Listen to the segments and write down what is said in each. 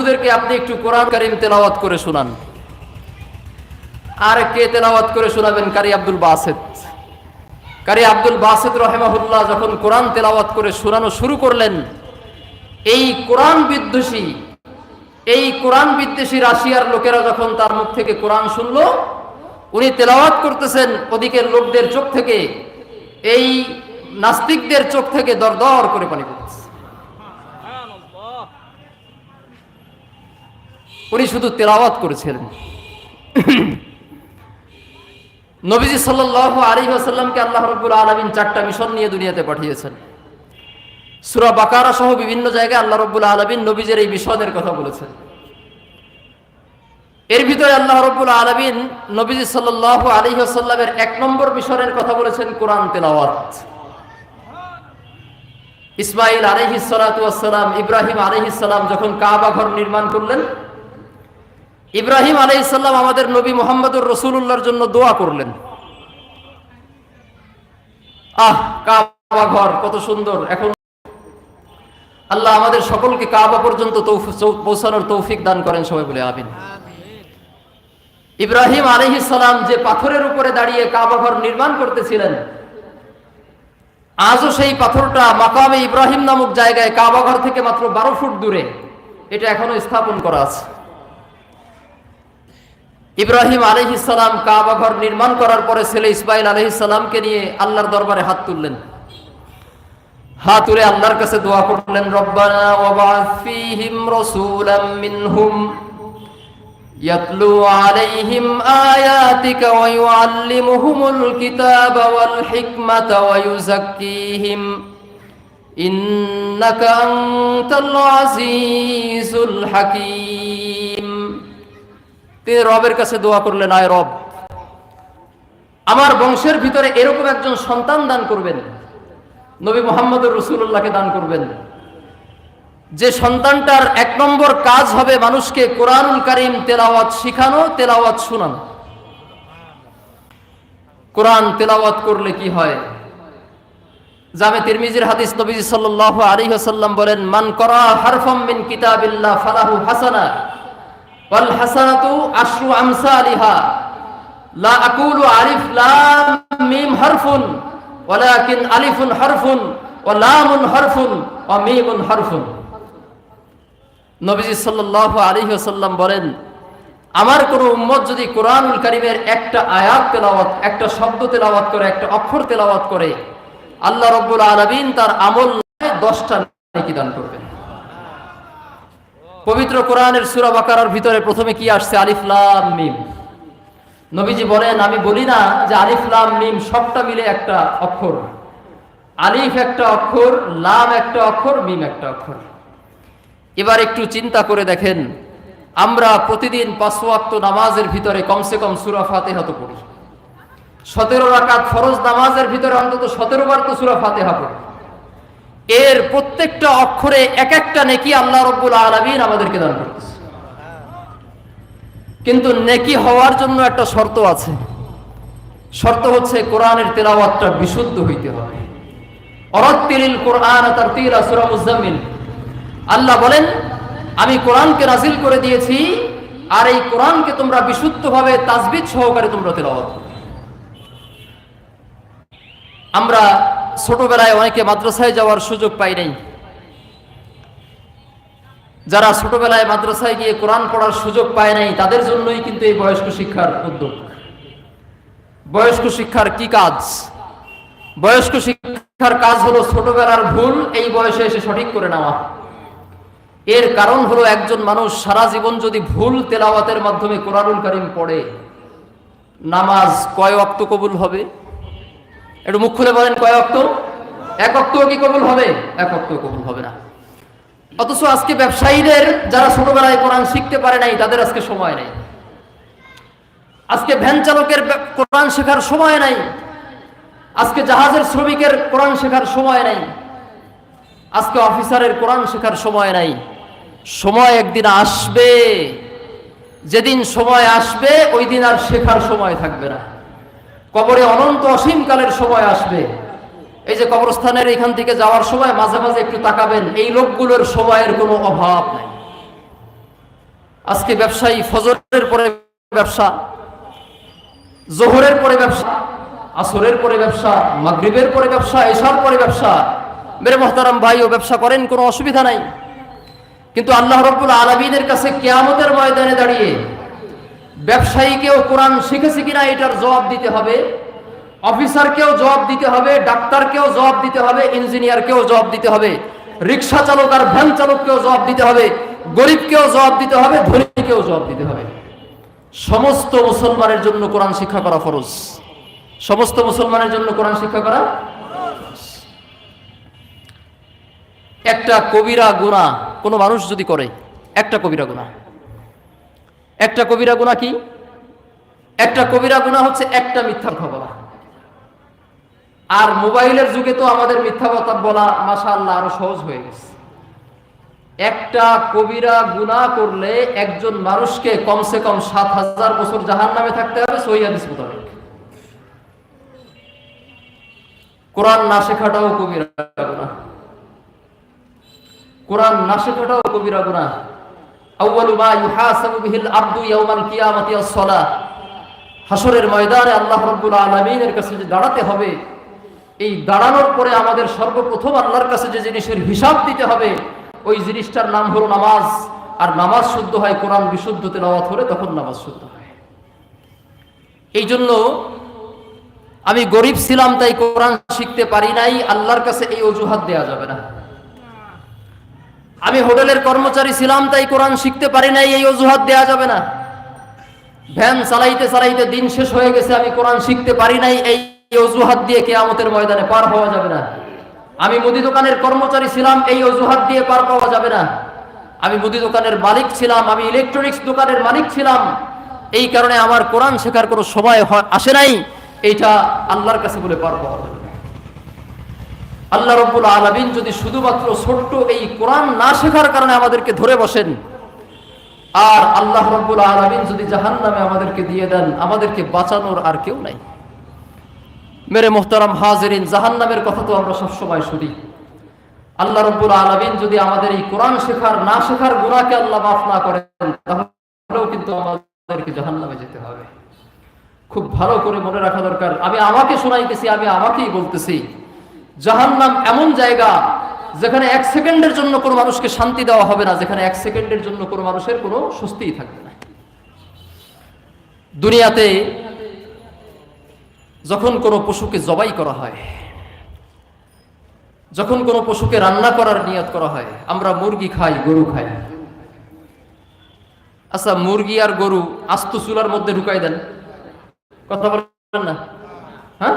ওদেরকে আপনি একটু কোরআন কারিম তেলাওয়াত করে শোনান। আর কে তেলাওয়াত করে শোনাবেন? কারি আব্দুল বাসেদ। কারি আব্দুল বাসেদ রহেমাহুল্লাহ যখন কোরআন তেলাওয়াত করে শোনানো শুরু করলেন, এই কোরআন বিদ্বেষী, এই কোরআন বিদ্বেষী রাশিয়ার লোকেরা যখন তার মুখ থেকে কোরআন শুনলো, উনি তেলাওয়াত করতেছেন ওদিকের লোকদের চোখ থেকে, এই নাস্তিকদের চোখ থেকে দরদর করে পানি পড়তেছে। উনি শুধু তেলাওয়াত করেছিলেন। নবীজি সাল্লাহ আলী আসাল্লামকে আল্লাহ রব্বুল আলমিন চারটা মিশন নিয়ে দুনিয়াতে পাঠিয়েছেন। সুরা বাকারা সহ বিভিন্ন জায়গায় আল্লাহ রব্বুল আলমিন নবীজের এই মিশনের কথা বলেছেন। এর ভিতরে আল্লাহ রব্বুল আলমিন নবীজি সাল্লাহ আলী আসাল্লামের এক নম্বর মিশনের কথা বলেছেন, কোরআন তেলাওয়াত। ইসমাইল আলহিসালাম ইব্রাহিম আলহিসাল্লাম যখন কাবা ঘর নির্মাণ করলেন ইব্রাহিম আলাইসাল্লাম আমাদের নবী মোহাম্মদুর রসুল্লাহর জন্য দোয়া করলেন। আহ, কাবা ঘর কত সুন্দর। এখন আল্লাহ আমাদের সকলকে কাবা পর্যন্ত পৌঁছানোর তৌফিক দান করেন, সবাই বলে আবিন ইব্রাহিম আলহিসাল্লাম যে পাথরের উপরে দাঁড়িয়ে কাবা ঘর নির্মাণ করতেছিলেন, আজও সেই পাথরটা মাকামে ইব্রাহিম নামক জায়গায় কাবা ঘর থেকে মাত্র বারো ফুট দূরে, এটা এখনও স্থাপন করা আছে। ইব্রাহিম আলহিসাল্লাম কাবা ঘর নির্মাণ করার পরে ছেলে ইসমাইল আলহিসাল্লামকে নিয়ে আল্লাহর দরবারে হাত তুললেন। হাত তুলে আল্লাহর কাছে দোয়া করলেন মিনহুম ইয়াতলু আয়াতিকা ওয়া ইউআল্লিমুহুমুল কিতাবা ওয়াল হিকমাতা ওয়া তিনি রবের কাছে দোয়া করলেন, আয় রব, আমার বংশের ভিতরে এরকম একজন সন্তান দান করবেন। নবী মোহাম্মদুর রসুল্লাহকে দান করবেন। যে সন্তানটার এক নম্বর কাজ হবে মানুষকে কোরআনুল কারিম তেলাওয়াত শিখানো, তেলাওয়াত শোনানো। কোরআন তেলাওয়াত করলে কি হয়? জামে তিরমিজির হাদিস নবীজি সাল্লাহ আলী হাসাল্লাম বলেন, মান করা হারফম মিন কিতাবিল্লাহ ফালাহু হাসানা। নবীজি সাল্লাল্লাহু আলাইহি ওয়াসাল্লাম বলেন, আমার কোন উম্মত যদি কোরআনুল কারীমের একটা আয়াত তেলাওয়াত, একটা শব্দ তেলাওয়াত করে, একটা অক্ষর তেলাওয়াত করে, আল্লাহ রব্বুল আলামিন তার আমল 10টা নেকি দান করবেন। পবিত্র কোরআনের সুরা বাকারার ভিতরে প্রথমে কি আসছে? আলিফলাম মিম। নবীজি বলেন, আমি বলি না যে আলিফলাম মিম সবটা মিলে একটা অক্ষর। আলিফ একটা অক্ষর, লাম একটা অক্ষর, মিম একটা অক্ষর। এবার একটু চিন্তা করে দেখেন, আমরা প্রতিদিন পাঁচ নামাজের ভিতরে কমসে কম সুরা ফাতেহা তো পড়ি। সতেরো রাকাত ফরজ নামাজের ভিতরে অন্তত সতেরো বার তো সুরা ফাতেহা পড়ি। এর প্রত্যেকটা অক্ষরে এক একটা নেকি আল্লাহ রব্বুল আলমিন আমাদেরকে দান করতেছে। কিন্তু নেকি হওয়ার জন্য একটা শর্ত আছে। শর্ত হচ্ছে কোরআনের তেলাওয়াতটা বিশুদ্ধ হইতে হবে। অরত্তিল কোরআন তার তিল আসুরা মুজাম্মিল। আল্লাহ বলেন, আমি কোরআনকে নাজিল করে দিয়েছি, আর এই কোরআনকে তোমরা বিশুদ্ধভাবে তাজবিদ সহকারে তোমরা তেলাওয়াত আমরা ছোটবেলায় অনেকে মাদ্রাসায় যাওয়ার সুযোগ পাই নাই। যারা ছোটবেলায় মাদ্রাসায় গিয়ে কোরআন পড়ার সুযোগ পায় নাই, তাদের জন্যই কিন্তু এই বয়স্ক শিক্ষার উদ্যোগ। বয়স্ক শিক্ষার কি কাজ? বয়স্ক শিক্ষার কাজ হলো ছোটবেলার ভুল এই বয়সে এসে সঠিক করে নেওয়া। এর কারণ হলো একজন মানুষ সারা জীবন যদি ভুল তেলাওয়াতের মাধ্যমে কোরআনুল করিম পড়ে, নামাজ কয় অক্ত কবুল হবে? একটু মুখ খুলে বলেন কয় অক্ত? এক অক্ত কি কবুল হবে? এক অক্ত কবুল হবে না। অথচ আজকে ব্যবসায়ীদের যারা ছোটবেলায় কোরআন শিখতে পারে নাই, তাদের আজকে সময় নেই। আজকে ভ্যান চালকের কোরআন শেখার সময় নাই। আজকে জাহাজের শ্রমিকের কোরআন শেখার সময় নাই। আজকে অফিসারের কোরআন শেখার সময় নাই। সময় একদিন আসবে। যেদিন সময় আসবে, ওই দিন আর শেখার সময় থাকবে না। কবরে অনন্ত অসীমকালের সময় আসবে। এই যে কবরস্থানের এখান থেকে যাওয়ার সময় মাঝে মাঝে একটু তাকাবেন, এই লোকগুলোর সময়ের কোনো অভাব নাই। আজকে ব্যবসায়ী ফজরের পরে ব্যবসা, জোহরের পরে ব্যবসা, আসরের পরে ব্যবসা, মাগরিবের পরে ব্যবসা, এশার পরে ব্যবসা। মেরে মহতারাম ভাই ও ব্যবসা করেন, কোনো অসুবিধা নাই। কিন্তু আল্লাহ রব্বুল আলমিনের কাছে কেয়ামতের ময়দানে দাঁড়িয়ে ব্যবসায়ীকেও কোরআন শিখেছে কিনা এটার জবাব দিতে হবে, অফিসারকেও জবাব দিতে হবে, ডাক্তারকেও জবাব দিতে হবে, ইঞ্জিনিয়ারকেও জবাব দিতে হবে, রিক্সা চালক আর ভ্যান চালককেও জবাব দিতে হবে, গরিবকেও জবাব দিতে হবে, ধনীকেও জবাব দিতে হবে। সমস্ত মুসলমানের জন্য কোরআন শিক্ষা করা ফরজ। সমস্ত মুসলমানের জন্য কোরআন শিক্ষা করা একটা কবিরা গুণা কোনো মানুষ যদি করে, একটা কবিরা গুণা একটা কবিরা গুণা কি? একটা কবিরা গুণা হচ্ছে একটা মিথ্যা বলা। আর মোবাইলের যুগে তো আমাদের মিথ্যা কথা বলা মাসা আল্লাহ আরও সহজ হয়ে গেছে। একটা কবিরা গুণা করলে একজন মানুষকে কমসে কম সাত হাজার বছর জাহান নামে থাকতে হবে কোরআন না শেখাটাও কবিরা গুণা কোরআন না শেখাটাও কবিরা গুণা আউয়ালু মা আবদু ইয়াউমাল কিয়ামাতি আস-সালাহ হাসরের ময়দানে আল্লাহ রাব্বুল কাছে যে দাঁড়াতে হবে, এই দাঁড়ানোর পরে আমাদের সর্বপ্রথম আল্লাহর কাছে যে জিনিসের হিসাব দিতে হবে, ওই জিনিসটার নাম হলো নামাজ। আর নামাজ শুদ্ধ হয় কোরআন বিশুদ্ধ তেলাওয়াত হলে তখন নামাজ শুদ্ধ হয়। এই জন্য আমি গরিব ছিলাম, তাই কোরআন শিখতে পারি নাই, আল্লাহর কাছে এই অজুহাত দেয়া যাবে না। আমি হোটেলের কর্মচারী ছিলাম, তাই কোরআন শিখতে পারি নাই, এই অজুহাত দেয়া যাবে না। ভ্যান চালাইতে চালাইতে দিন শেষ হয়ে গেছে, আমি কোরআন শিখতে পারি নাই, এই অজুহাত দিয়ে কেয়ামতের ময়দানে পার হওয়া যাবে না। আমি মুদি দোকানের কর্মচারী ছিলাম, এই অজুহাত দিয়ে পার পাওয়া যাবে না। আমি মুদি দোকানের মালিক ছিলাম, আমি ইলেকট্রনিক্স দোকানের মালিক ছিলাম। এই কারণে আমার কোরআন শেখার কোনো সময় আসে নাই, এইটা আল্লাহর কাছে বলে পার পাওয়া যাবে আল্লাহ রব্বুল আলমিন যদি শুধুমাত্র ছোট্ট এই কোরআন না শেখার কারণে আমাদেরকে ধরে বসেন, আর আল্লাহ রব্বুল আলমিন যদি জাহান নামে আমাদেরকে দিয়ে দেন, আমাদেরকে বাঁচানোর আর কেউ নাই। মেরে মোহতারাম হাজরিন জাহান নামের কথা তো আমরা সবসময় শুনি। আল্লাহ রব্বুল আলমিন যদি আমাদের এই কোরআন শেখার, না শেখার গুণাকে আল্লাহ মাফ না করেন, তাহলেও কিন্তু আমাদেরকে জাহান নামে যেতে হবে। খুব ভালো করে মনে রাখা দরকার। আমি আমাকে শোনাইতেছি, আমি আমাকেই বলতেছি জাহান্নাম এমন জায়গা যেখানে এক সেকেন্ডের জন্য কোনো মানুষকে শান্তি দেওয়া হবে না, যেখানে এক সেকেন্ডের জন্য কোনো মানুষের কোনো স্বস্তিই থাকবে না। দুনিয়াতে যখন কোনো পশুকে জবাই করা হয়, যখন কোনো পশুকে রান্না করার নিয়ত করা হয়, আমরা মুরগি খাই, গরু খাই। আচ্ছা মুরগি আর গরু আস্ত চুলার মধ্যে ঢুকাই দেন। কথা বলেন না? হ্যাঁ?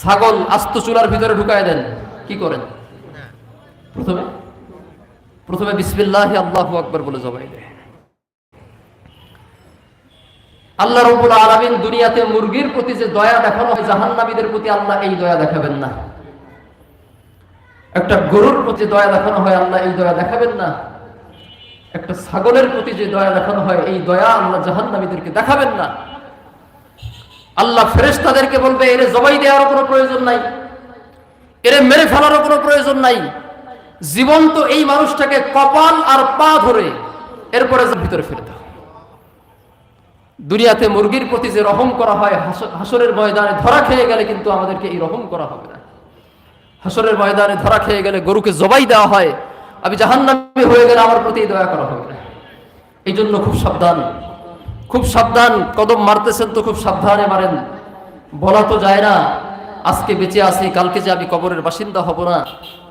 ছাগল আস্ত চুলার ভিতরে ঢুকায় দেন, কি করেন? প্রথমে প্রথমে বিসমিল্লাহ আল্লাহ আকবর বলে জবাই দেয়। আল্লাহ রব্বুল আলামিন দুনিয়াতে মুরগির প্রতি যে দয়া দেখানো হয়, জাহান্নামীদের প্রতি আল্লাহ এই দয়া দেখাবেন না। একটা গরুর প্রতি দয়া দেখানো হয়, আল্লাহ এই দয়া দেখাবেন না। একটা ছাগলের প্রতি যে দয়া দেখানো হয়, এই দয়া আল্লাহ জাহান্নামীদেরকে দেখাবেন না। আল্লাহ ফেরেশ তাদেরকে বলবে, এরে জবাই দেওয়ারও কোনো প্রয়োজন নাই। এরে মেরে ফেলারও কোনো প্রয়োজন নাই। জীবন্ত এই মানুষটাকে কপাল আর পা ধরে এরপরে ভিতরে ফেলে দাও দুনিয়াতে মুরগির প্রতি যে রহম করা হয় হাস- হাসরের ময়দানে ধরা খেয়ে গেলে কিন্তু আমাদেরকে এই রহম করা হবে না। হাসরের ময়দানে ধরা খেয়ে গেলে গরুকে জবাই দেওয়া হয়। আমি জাহান্নামী হয়ে গেলে আমার প্রতি দয়া করা হবে না। এই জন্য খুব সাবধান। খুব সাবধান, কদম মারতেছেন তো খুব সাবধানে মারেন। বলা তো যায় না, আজকে বেঁচে আছি, কালকে যে আমি কবরের বাসিন্দা হব না।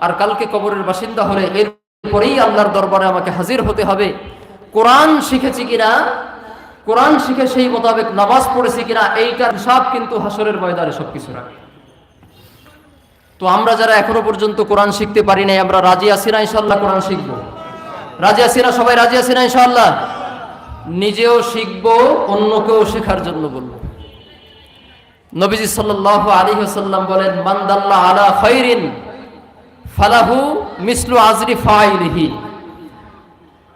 আর কালকে কবরের বাসিন্দা হলে এরপরেই আল্লাহর দরবারে আমাকে হাজির হতে হবে। কোরআন শিখেছি কিনা? কোরআন শিখে সেই মোতাবেক নামাজ পড়েছি কিনা? এইটার হিসাব কিন্তু হাসরের ময়দানে সবকিছু রাখে। তো আমরা যারা এখনও পর্যন্ত কোরআন শিখতে পারি নাই, আমরা রাজি আছি না ইনশাল্লাহ কোরআন শিখব। রাজি আছি না? সবাই রাজি আছি না ইনশাল্লাহ নিজেও শিখব, অন্যকেও শেখার জন্য বলব। নবীজি সাল্লাল্লাহু আলাইহি ওয়াসাল্লাম বলেন, মান দাল্লা আলা খাইরিন ফালাহু মিসলু আজরি ফাইলিহি।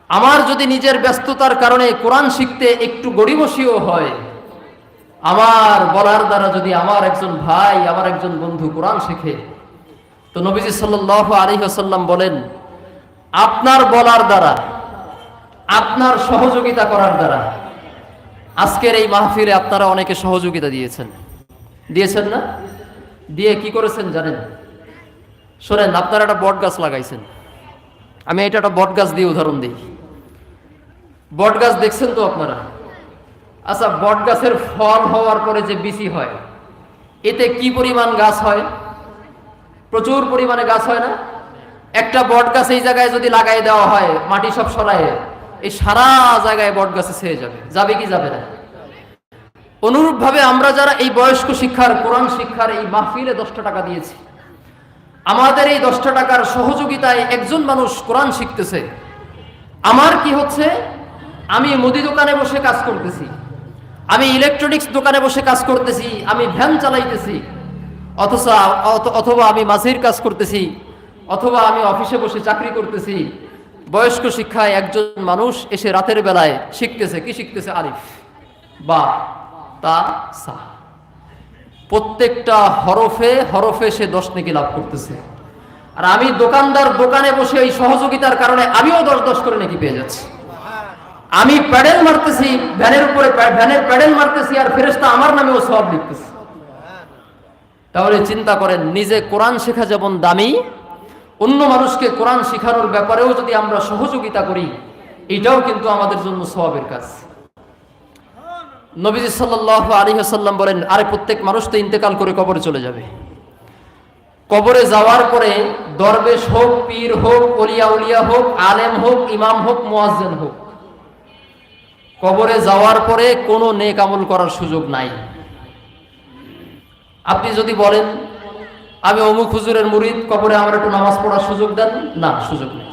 আমার যদি নিজের ব্যস্ততার কারণে কোরআন শিখতে একটু গড়িবসিও হয়, আমার বলার দ্বারা যদি আমার একজন ভাই, আমার একজন বন্ধু কোরআন শেখে, তো নবীজি সাল্লাল্লাহু আলাইহি ওয়াসাল্লাম বলেন, আপনার বলার দ্বারা আপনার সহযোগিতা করার দ্বারা আজকের এই মাহফিলে আপনারা অনেকে সহযোগিতা দিয়েছেন। দিয়েছেন না? দিয়ে কি করেছেন জানেন? শোনেন, আপনারা একটা বট গাছ লাগাইছেন। আমি এটা একটা বট গাছ দিয়ে উদাহরণ দিই। বট গাছ দেখছেন তো আপনারা? আচ্ছা বট গাছের ফল হওয়ার পরে যে বিচি হয়, এতে কি পরিমাণ গাছ হয়? প্রচুর পরিমাণে গাছ হয় না? একটা বট গাছ এই জায়গায় যদি লাগাই দেওয়া হয়, মাটি সব সরায় এই সারা জায়গায় বট গাছে ছেয়ে যাবে। যাবে কি যাবে না? অনুরূপভাবে আমরা যারা এই বয়স্ক শিক্ষার, কোরআন শিক্ষার এই মাহফিলে দশটা টাকা দিয়েছি, আমাদের এই দশটা টাকার সহযোগিতায় একজন মানুষ কোরআন শিখতেছে। আমার কি হচ্ছে? আমি মুদি দোকানে বসে কাজ করতেছি, আমি ইলেকট্রনিক্স দোকানে বসে কাজ করতেছি, আমি ভ্যান চালাইতেছি, অথচ অথবা আমি মাঝির কাজ করতেছি, অথবা আমি অফিসে বসে চাকরি করতেছি বয়স্ক শিক্ষায় একজন মানুষ এসে রাতের বেলায় শিখতেছে, কি শিখতেছে? আলিফ, বা, তা, সা। প্রত্যেকটা হরফে হরফে সে দশ নাকি লাভ করতেছে। আর আমি দোকানদার দোকানে বসে এই সহযোগিতার কারণে আমিও দশ দশ করে নাকি পেয়ে যাচ্ছি। আমি প্যাডেল মারতেছি, ভ্যানের উপরে ভ্যানের প্যাডেল মারতেছি আর ফেরেস্তা আমার নামেও সব লিখতেছি। তাহলে চিন্তা করেন, নিজে কোরআন শেখা যেমন দামি অন্য মানুষকে কোরআন শিখানোর ব্যাপারেও যদি আমরা সহযোগিতা করি, এটাও কিন্তু আমাদের জন্য স্বভাবের কাজ। নবীজি সাল্লাহ আলী সাল্লাম বলেন, আরে প্রত্যেক মানুষ তো ইন্তেকাল করে কবরে চলে যাবে। কবরে যাওয়ার পরে দরবেশ হোক, পীর হোক অলিয়া উলিয়া হোক, আলেম হোক, ইমাম হোক, মোয়াজ্জেন হোক, কবরে যাওয়ার পরে কোনো নেক আমল করার সুযোগ নাই। আপনি যদি বলেন আমি অমুক হুজুরের মুরিদ, কবরে আমার একটু নামাজ পড়ার সুযোগ দেন? না, সুযোগ নেই।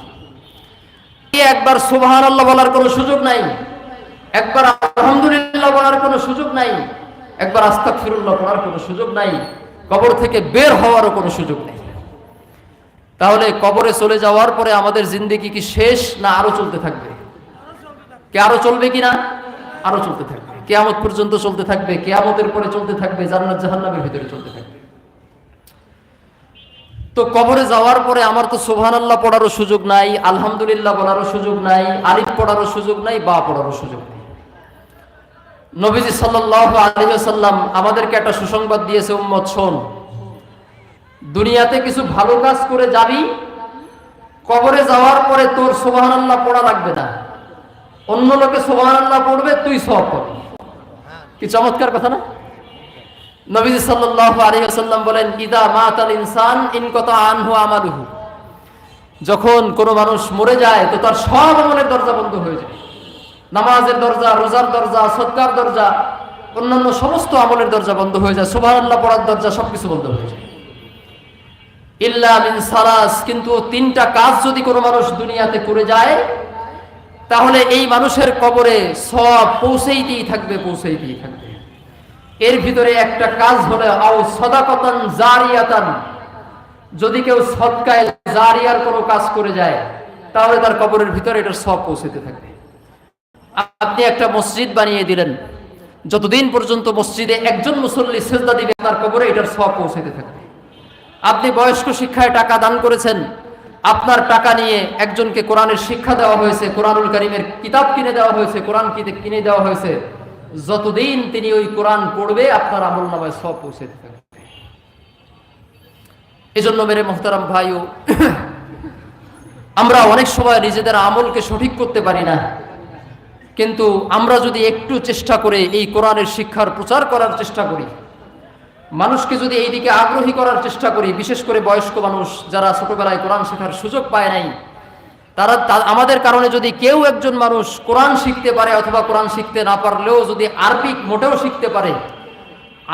একবার সুবহান আল্লাহ বলার কোনো সুযোগ নাই। একবার আলহামদুলিল্লাহ বলার কোনো সুযোগ নাই। একবার আস্তাক ফিরুল্লাহ পড়ার কোনো সুযোগ নাই। কবর থেকে বের হওয়ারও কোনো সুযোগ নেই। তাহলে কবরে চলে যাওয়ার পরে আমাদের জিন্দেগি কি শেষ না আরও চলতে থাকবে? কে আরও চলবে কি না আরও চলতে থাকবে। কেয়ামত পর্যন্ত চলতে থাকবে, কেয়ামতের পরে চলতে থাকবে, জান্নাত জাহান্নামের ভিতরে চলতে থাকবে। তো কবরে যাওয়ার পরে আমার তো সোহান আল্লাহ পড়ারও সুযোগ নাই, আলহামদুলিল্লাহ বলারও সুযোগ নাই, আলিফ পড়ারও সুযোগ নাই, বা পড়ারও সুযোগ নেই। নবীজি সাল্লাহ আলহাম আমাদেরকে একটা সুসংবাদ দিয়েছে, উম্মত, শোন। দুনিয়াতে কিছু ভালো কাজ করে যাবি, কবরে যাওয়ার পরে তোর সোহান আল্লাহ পড়া লাগবে না। অন্য লোকে সোহান আল্লাহ পড়বে, তুই সব কি চমৎকার কথা না? নবীজি সাল্লাল্লাহু আলাইহি ওয়াসাল্লাম বলেন, ইদা মাতাল ইনসান ইন কতা আনহু আমালুহু যখন কোনো মানুষ মরে যায়, তো তার সব আমলের দরজা বন্ধ হয়ে যায়। নামাজের দরজা, রোজার দরজা, সৎকার দরজা, অন্যান্য সমস্ত আমলের দরজা বন্ধ হয়ে যায়। সুবহানাল্লাহ পড়ার দরজা সবকিছু বন্ধ হয়ে যায়। ইল্লা মিন সালাস, কিন্তু তিনটা কাজ যদি কোনো মানুষ দুনিয়াতে করে যায়, তাহলে এই মানুষের কবরে সব পৌঁছেই পৌঁছেইতেই থাকবে পৌঁছেইতেই থাকবে। এর ভিতরে একটা কাজ হলে, আও সদাকতান জারিয়াতান। যদি কেউ সৎকায় জারিয়ার কোনো কাজ করে যায়, তাহলে তার কবরের ভিতরে এটা সব পৌঁছতে থাকবে। আপনি একটা মসজিদ বানিয়ে দিলেন, যতদিন পর্যন্ত মসজিদে একজন মুসল্লি সেজদা দিবে, তার কবরে এটার সব পৌঁছতে থাকবে। আপনি বয়স্ক শিক্ষায় টাকা দান করেছেন, আপনার টাকা নিয়ে একজনকে কোরআনের শিক্ষা দেওয়া হয়েছে, কোরআনুল করিমের কিতাব কিনে দেওয়া হয়েছে, কোরআন কিনে দেওয়া হয়েছে যতদিন তিনি ওই কোরআন পড়বে, আপনার আমল নামায় সব পৌঁছে থাকবে এজন্য মেরে মোহতারাম ভাইও, আমরা অনেক সময় নিজেদের আমলকে সঠিক করতে পারি না। কিন্তু আমরা যদি একটু চেষ্টা করে এই কোরআনের শিক্ষার প্রচার করার চেষ্টা করি, মানুষকে যদি এই দিকে আগ্রহী করার চেষ্টা করি, বিশেষ করে বয়স্ক মানুষ যারা ছোটবেলায় কোরআন শেখার সুযোগ পায় নাই তারা আমাদের কারণে যদি কেউ একজন মানুষ কোরআন শিখতে পারে অথবা কোরআন শিখতে না পারলেও যদি আরবিক মোটেও শিখতে পারে,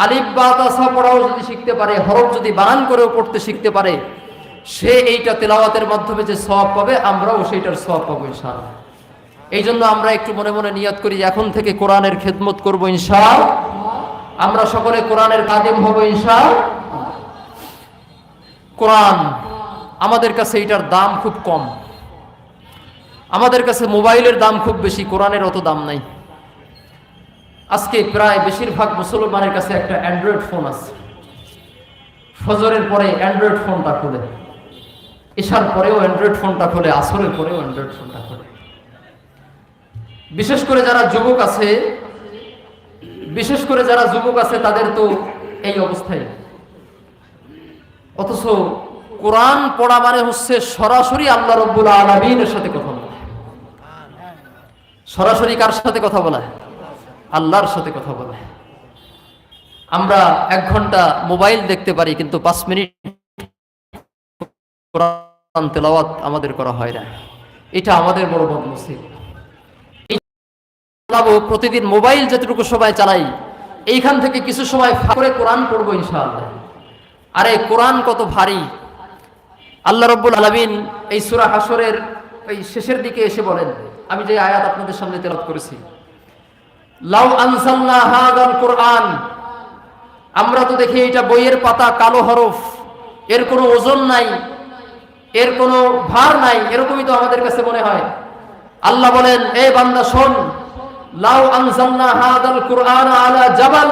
আলিফ বা তাসা পড়াও যদি শিখতে পারে, হরফ যদি বানান করেও পড়তে শিখতে পারে, সে এইটা তেলাওয়াতের মাধ্যমে যে সব পাবে, আমরাও সেইটার সব পাবো ইনশাআল্লাহ। এই জন্য আমরা একটু মনে মনে নিয়ত করি এখন থেকে কোরআনের খেদমত করব ইনশাআল্লাহ। আমরা সকলে কোরআনের কাদিম হব ইনশাআল্লাহ। কোরআন আমাদের কাছে এইটার দাম খুব কম। আমাদের কাছে মোবাইলের দাম খুব বেশি, কোরআনের অত দাম নাই। আজকে প্রায় বেশিরভাগ মুসলমানের কাছে একটা অ্যান্ড্রয়েড ফোন আছে। ফজরের পরে অ্যান্ড্রয়েড ফোনটা খোলে। এশার পরেও অ্যান্ড্রয়েড ফোনটা খোলে, আসরের পরেও অ্যান্ড্রয়েড ফোনটা খোলে। বিশেষ করে যারা যুবক আছে, বিশেষ করে যারা যুবক আছে, তাদের তো এই অবস্থায় অথচ কোরআন পড়া মানে হচ্ছে সরাসরি আল্লাহ রব্বুল আলমিনের সাথে কথা সরাসরি কার সাথে কথা বলা? আল্লাহর সাথে কথা বলা। আমরা এক ঘণ্টা মোবাইল দেখতে পারি, কিন্তু পাঁচ মিনিট তেলাওয়াত আমাদের করা হয় না। এটা আমাদের বড় বদনসিব। চালাবো, প্রতিদিন মোবাইল যতটুকু সময় চালাই, এইখান থেকে কিছু সময় করে কোরআন পড়ব ইনশাআল্লাহ। আরে কোরআন কত ভারী। আল্লাহ রব্বুল আলমিন এই সুরা হাসরের এই শেষের দিকে এসে বলেন, আমি যে আয়াত আপনাদের সামনে তেলাত করেছি। লাউ কোরআন। আমরা তো দেখি এটা বইয়ের পাতা কালো হরফ। এর কোনো ওজন নাই, এর কোনো ভার নাই, এরকমই তো আমাদের কাছে মনে হয়। আল্লাহ বলেন, এ বান্দা, শোন, লাউ আনসালনা হাদাল কুরআন আলা জাবাল।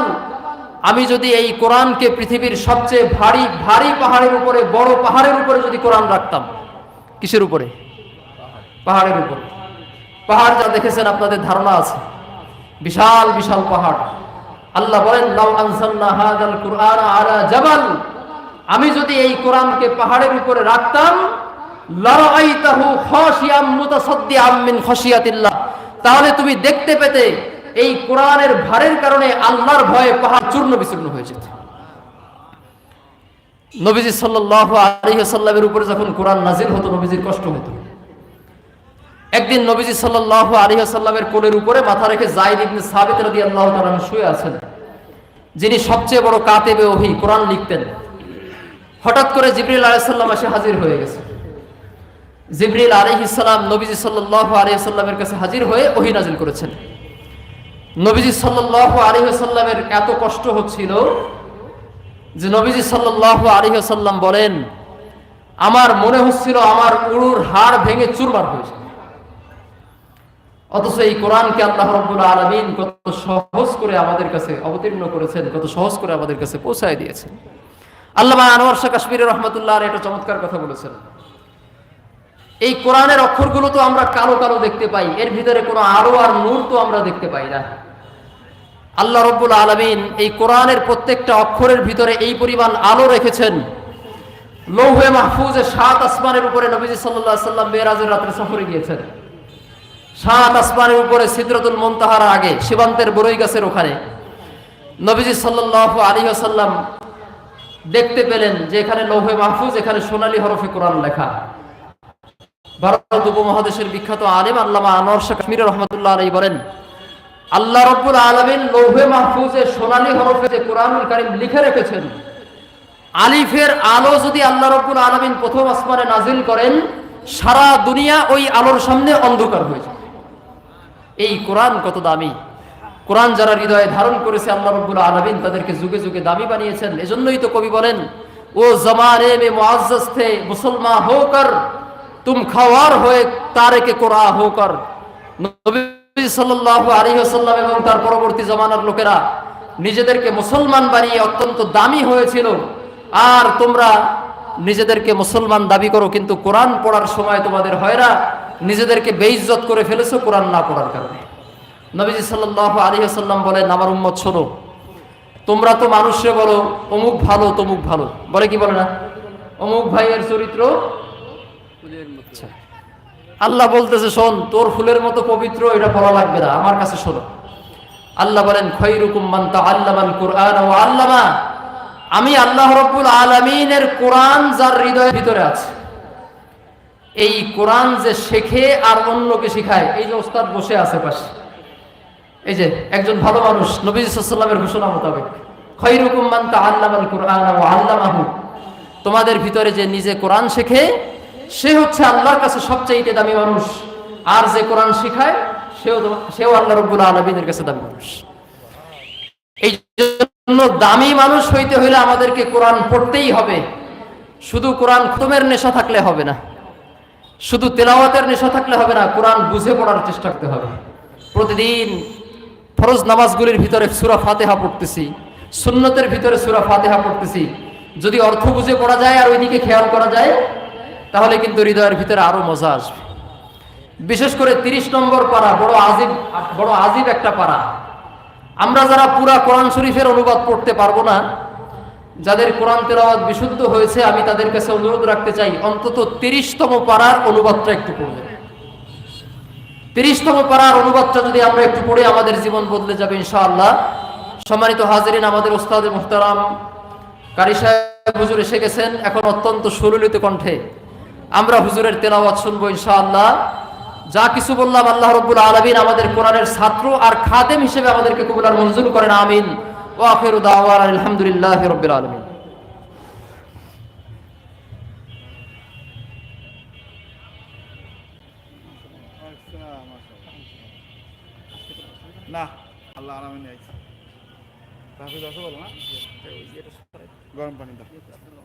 আমি যদি এই কোরআনকে পৃথিবীর সবচেয়ে ভারী ভারী পাহাড়ের উপরে, বড় পাহাড়ের উপরে যদি কোরআন রাখতাম। কিসের উপরে? পাহাড়ের উপরে। পাহাড় যা দেখেছেন, আপনাদের ধারণা আছে। বিশাল বিশাল পাহাড়। আল্লাহ বলেন আমি যদি এই কোরআনকে পাহাড়ের উপরে রাখতাম তাহলে তুমি দেখতে পেতে, এই কোরআনের ভারের কারণে আল্লাহর ভয়ে পাহাড় চূর্ণ বিচূর্ণ হয়ে যেত। নবীজি সাল্লামের উপরে যখন কোরআন নাজিল হতো, নবীজির কষ্ট হতো। একদিন নবীজি সাল্লাল্লাহু আলাইহি সাল্লামের কোলের উপরে মাথা রেখে জাইদ ইবনে সাবিত রাদিয়াল্লাহু তাআলা শুয়ে আছেন। যিনি সবচেয়ে বড় কাতেবে ওহী, কোরআন লিখতেন। হঠাৎ করে জিবরিল আলাইসাল্লাম এসে হাজির হয়ে গেছে। জিবরিল আলহিসাল্লাম নবীজি সাল্লাহ আলহিসাল্লামের কাছে হাজির হয়ে ওহি নাজিল করেছেন। নবীজি সাল্লাহ আলহিসাল্লামের এত কষ্ট হচ্ছিল যে নবীজি সাল্লাহ আলহিসাল্লাম বলেন, আমার মনে হচ্ছিল আমার উড়ুর হাড় ভেঙে চুরমার হয়েছে। অথচ এই কোরআনকে আল্লাহ রব্বুল আলমিন কত সহজ করে আমাদের কাছে অবতীর্ণ করেছেন, কত সহজ করে আমাদের কাছে পৌঁছায় দিয়েছেন। আল্লামা আনোয়ার শাহ কাশ্মীর রহমতুল্লাহ একটা চমৎকার কথা বলেছেন। এই কোরআনের অক্ষরগুলো তো আমরা কালো কালো দেখতে পাই, এর ভিতরে কোনো আলো আর নূর তো আমরা দেখতে পাই না। আল্লাহ রব্বুল আলমিন এই কোরআনের প্রত্যেকটা অক্ষরের ভিতরে এই পরিমাণ আলো রেখেছেন। লৌহে মাহফুজে সাত আসমানের উপরে নবীজি সাল্লাহ সাল্লাম মেয়েরাজের রাত্রে সফরে গিয়েছেন। সাত আসমানের উপরে সিদ্রতুল মন্তাহার আগে, সীমান্তের বরই গাছের ওখানে। নবীজি সাল্লাহ আলী আসাল্লাম দেখতে পেলেন যে এখানে লৌহে মাহফুজ, এখানে সোনালী হরফে কোরআন লেখা। ভারত উপমহাদেশের বিখ্যাত আলিম আল্লামা আনোয়ার শাহ কাশ্মীর রহমতুল্লাহ আলী বলেন, আল্লাহ রব্বুল আলমিন লৌহে মাহফুজে সোনালী হরফে যে কোরআনুল কারিম লিখে রেখেছেন, আলিফের আলো যদি আল্লাহ রব্বুল আলমিন প্রথম আসমানে নাজিল করেন, সারা দুনিয়া ওই আলোর সামনে অন্ধকার হয়ে যায় এই কোরআন কত দামি? কোরআন যারা হৃদয়ে ধারণ করেছে আল্লাহ রব্বুল আলমিন তাদেরকে যুগে যুগে দামি বানিয়েছেন। এজন্যই তো কবি বলেন, ও জমানে মে মুআজ্জাজ মুসলমান হোকর, তুম খাওয়ার হয়ে তারেকে কোরআ হোকর। নবী সাল্লাল্লাহু আলাইহি ওয়াসাল্লাম এবং তার পরবর্তী জামানার লোকেরা নিজেদেরকে মুসলমান বানিয়ে অত্যন্ত দামি হয়েছিল। আর তোমরা নিজেদেরকে মুসলমান দাবি করো, কিন্তু কোরআন পড়ার সময় তোমাদের হয় না নিজেদেরকে বেইজ্জত করে ফেলেছো কোরআন না পড়ার কারণে। নবীজি সাল্লাহ আলী আসাল্লাম বলেন, আমার উম্মত শোনো, তোমরা তো মানুষে বলো, অমুক ভালো, তমুক ভালো। বলে কি বলে না? অমুক ভাইয়ের চরিত্র? আচ্ছা। আল্লাহ বলতেছে, শোন, তোর ফুলের মতো পবিত্র, এটা বলা লাগবে না, আমার কাছে শোনো। আল্লাহ বলেন আমি আল্লাহ রব্বুল আলামিনের কোরআন যার হৃদয়ের ভিতরে আছে। এই কোরআন যে শেখে আর অন্যকে শেখায়, এই যে ওস্তাদ বসে আছে পাশে। এই যে একজন ভালো মানুষ নবী সাল্লামের ঘোষণা মোতাবেক, খৈরুকুম মান তাআল্লামাল কুরআন ওয়া আল্লামাহু। তোমাদের ভিতরে যে নিজে কোরআন শেখে, সে হচ্ছে আল্লাহর কাছে সবচেয়ে দামি মানুষ। আর যে কোরআন শেখায়, সেও সেও আল্লাহ রব্বুল আলমিনের কাছে দামি মানুষ। এই জন্য দামি মানুষ হইতে হইলে আমাদেরকে কোরআন পড়তেই হবে। শুধু কোরআন খতমের নেশা থাকলে হবে না। শুধু তেলাওয়াতের নেশা থাকলে হবে না, কোরআন বুঝে পড়ার চেষ্টা করতে হবে। প্রতিদিন ফরজ নামাজগুলির ভিতরে সুরা ফাতেহা পড়তেছি, সুন্নতের ভিতরে সুরা ফাতেহা পড়তেছি। যদি অর্থ বুঝে পড়া যায় আর ওইদিকে খেয়াল করা যায়, তাহলে কিন্তু হৃদয়ের ভিতরে আরও মজা আসবে। বিশেষ করে তিরিশ নম্বর পারা, বড় আজিব বড় আজিব একটা পারা। আমরা যারা পুরা কোরআন শরীফের অনুবাদ পড়তে পারব না যাদের কোরআন তেলাওয়াত বিশুদ্ধ হয়েছে, আমি তাদের কাছে অনুরোধ রাখতে চাই, অন্তত তিরিশতম পারার অনুবাদটা একটু পড়বেন। তিরিশতম পারার অনুবাদটা যদি আমরা একটু পড়ে আমাদের জীবন বদলে যাবে, ইনশাআল্লাহ। সম্মানিত হাজিরিন, আমাদের ওস্তাদ মুহতারাম কারি সাহেব হুজুর এসে গেছেন, এখন অত্যন্ত সুললিত কণ্ঠে। আমরা হুজুরের তেলাওয়াত শুনব, ইনশাআল্লাহ। যা কিছু বললাম আল্লাহ রব্বুল আলমিন আমাদের কোরআনের ছাত্র আর খাদেম হিসেবে আমাদেরকে কবুল আর মঞ্জুর করেন, আমিন। ও আফের দাওয়ার আলহামদুলিল্লাহ রব্বিল আলমিন না আল্লাহ আরামে নিয়ে আইছে রাফিদ আছে বলো না গরম পানি দাও